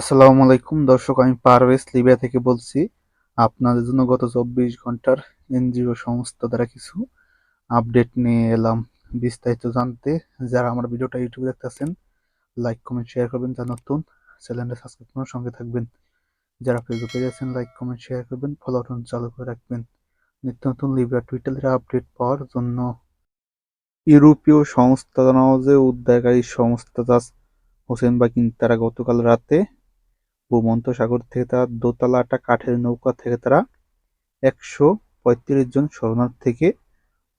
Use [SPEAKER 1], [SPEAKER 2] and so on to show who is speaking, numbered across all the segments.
[SPEAKER 1] আসসালামু আলাইকুম। দর্শক, আমি পারভেজ লিবিয়া থেকে বলছি, আপনাদের জন্য গত চব্বিশ ঘণ্টার এনজিও সংস্থা দ্বারা কিছু আপডেট নিয়ে এলাম। বিস্তারিত জানতে যারা আমার ভিডিওটা ইউটিউবে দেখতেছেন, লাইক, কমেন্ট, শেয়ার করবেন, যারা নতুন, চ্যানেলটা সাবস্ক্রাইব করার সঙ্গে থাকবেন। যারা ফেসবুক আছেন, লাইক, কমেন্ট, শেয়ার করবেন ফলো বাটন চালু করে রাখবেন। নিত্য নতুন লিবিয়া টুইটারের আপডেট পাওয়ার জন্য ইউরোপীয় সংস্থা জানাও যে উদ্ধারকারী সংস্থা হোসেন বাকিন, তারা গতকাল রাতে ভূমধ্য সাগর থেকে তারা দোতলা একটা কাঠের নৌকা থেকে তারা একশো পঁয়ত্রিশ জন শরণার্থীকে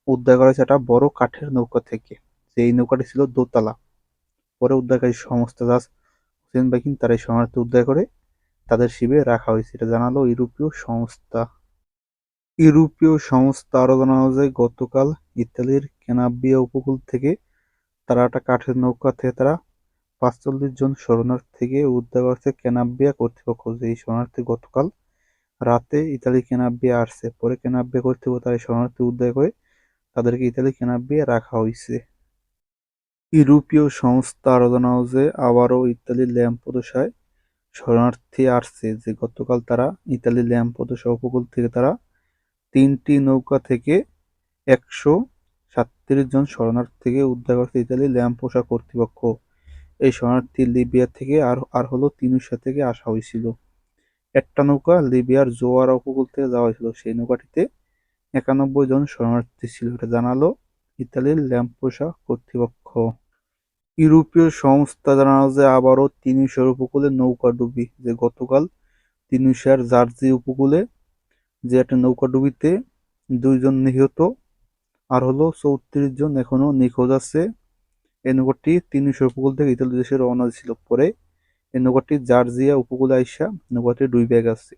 [SPEAKER 1] উদ্ধার করেছে একটা বড় কাঠের নৌকা থেকে। এই নৌকাটি ছিল দোতলা। পরে উদ্ধারকারী সংস্থা দাস হোসেন বাকিন তারা এই শরণার্থী উদ্ধার করে তাদের শিবিরে রাখা হয়েছে। এটা জানালো ইউরোপীয় সংস্থা। ইউরোপীয় সংস্থা আরও জানানো যায় গতকাল ইতালির ক্যানাবিয়া উপকূল থেকে তারা একটা কাঠের নৌকা থেকে তারা পাঁচচল্লিশ জন শরণার্থীকে উদ্ধার করছে ক্যানাবিয়া কর্তৃপক্ষ। এই শরণার্থী গতকাল রাতে ইতালি ক্যানাবিয়া আসছে, পরে ক্যানাবিয়া কর্তৃপক্ষ তারা এই শরণার্থী উদ্ধার করে তাদেরকে ইতালি ক্যানাবিয়া রাখা হয়েছে। ইউরোপীয় সংস্থা আরও জানাও যে আবারও ইতালির ল্যাম্পোদোসায় শরণার্থী আসছে, যে গতকাল তারা ইতালি ল্যাম্পোদোসা উপকূল থেকে তারা তিনটি নৌকা থেকে একশো সাতত্রিশ জন শরণার্থীকে উদ্ধার করছে ইতালি ল্যাম্পোসা কর্তৃপক্ষ। এই শরণার্থী লিবিয়া থেকে আর আর হলো তিনুসা থেকে আসা হয়েছিল। একটা নৌকা লিবিয়ার জোয়ারা উপকূল থেকে যাওয়া হয়েছিল। সেই নৌকাটিতে একানব্বই জন শরণার্থী ছিল। এটা জানালো ইতালির ল্যাম্পোসা কর্তৃপক্ষ। ইউরোপীয় সংস্থা জানালো যে আবারও তিনুসার উপকূলে নৌকা ডুবি, যে গতকাল তিনুসার জার্জি উপকূলে যে একটা নৌকা ডুবিতে দুইজন নিহত, আর হলো চৌত্রিশ জন এখনও নিখোঁজ আছে। এই নৌকাটি তিনশো উপকূল থেকে ইতালি দেশে রওনা ছিল পরে এই নৌকাটি জার্জিয়া উপকূলে আইসা নৌকাটি ডুবে গেছে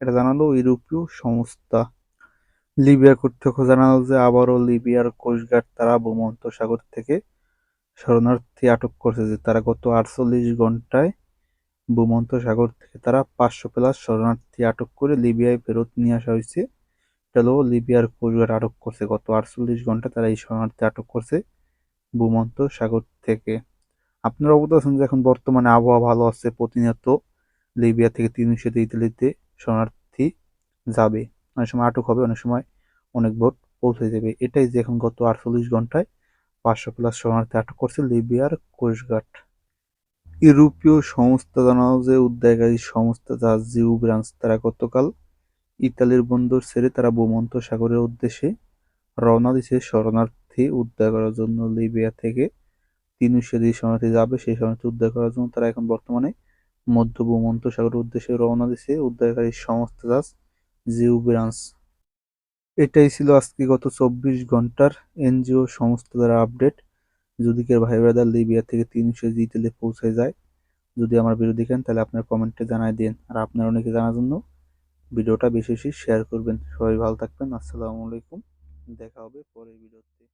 [SPEAKER 1] এটা জানালো ইউরোপীয় সংস্থা। লিবিয়া কর্তৃপক্ষ জানালো যে আবারও লিবিয়ার কোস্টগার্ড তারা ভূমন্ত সাগর থেকে শরণার্থী আটক করছে যে তারা গত আটচল্লিশ ঘন্টায় ভূমন্ত সাগর থেকে তারা পাঁচশো প্লাস শরণার্থী আটক করে লিবিয়ায় ফেরত নিয়ে আসা হয়েছে। এটা লিবিয়ার কোস্টগার্ড আটক করছে। গত আটচল্লিশ ঘণ্টা তারা এই শরণার্থী আটক করছে। ভূমন্ত সাগর থেকে। আপনারা অবগত আছেন যে এখন বর্তমানে আবহাওয়া ভালো আছে, প্রতিনিয়ত লিবিয়া থেকে তিনশো ইতালিতে শরণার্থী যাবে। অনেক সময় আটক হবে, অনেক সময় অনেক ভোট পৌঁছে যাবে। এটাই যে এখন গত আটচল্লিশ ঘন্টায় পাঁচশো প্লাস শরণার্থী আটক করছে লিবিয়ার কোস্টগার্ড। ইউরোপীয় সংস্থা জানাও যে উদ্ধারকারী সংস্থা যা জিউ ব্রাঞ্চ, তারা গতকাল ইতালির বন্দর ছেড়ে তারা ভূমন্ত সাগরের উদ্দেশ্যে রওনা দিছে শরণার্থী উদ্ধার করার জন্য লিবিয়া থেকে তিনুশে যে শরণার্থী যাবে। সেই শরণার্থী উদ্ধার করার জন্য তারা এখন বর্তমানে মধ্য ভূমন্ত সাগরের উদ্দেশ্যে রওনা দিছে। উদ্ধারকারী সংস্থা জাস জিউ এটাই ছিল আজকে গত চব্বিশ ঘণ্টার এনজিও সংস্থা দ্বারা আপডেট। যদি কেউ ভাই ব্রাদার লিবিয়া থেকে তিনশো জিতেলে পৌঁছে যায়, যদি আমার ভিডিও দেখেন তাহলে আপনার কমেন্টে জানাই দিন। আর আপনার অনেকে জানার জন্য ভিডিওটা বেশি বেশি শেয়ার করবেন। সবাই ভালো থাকবেন। আসসালামু আলাইকুম। দেখা হবে পরের ভিডিওতে।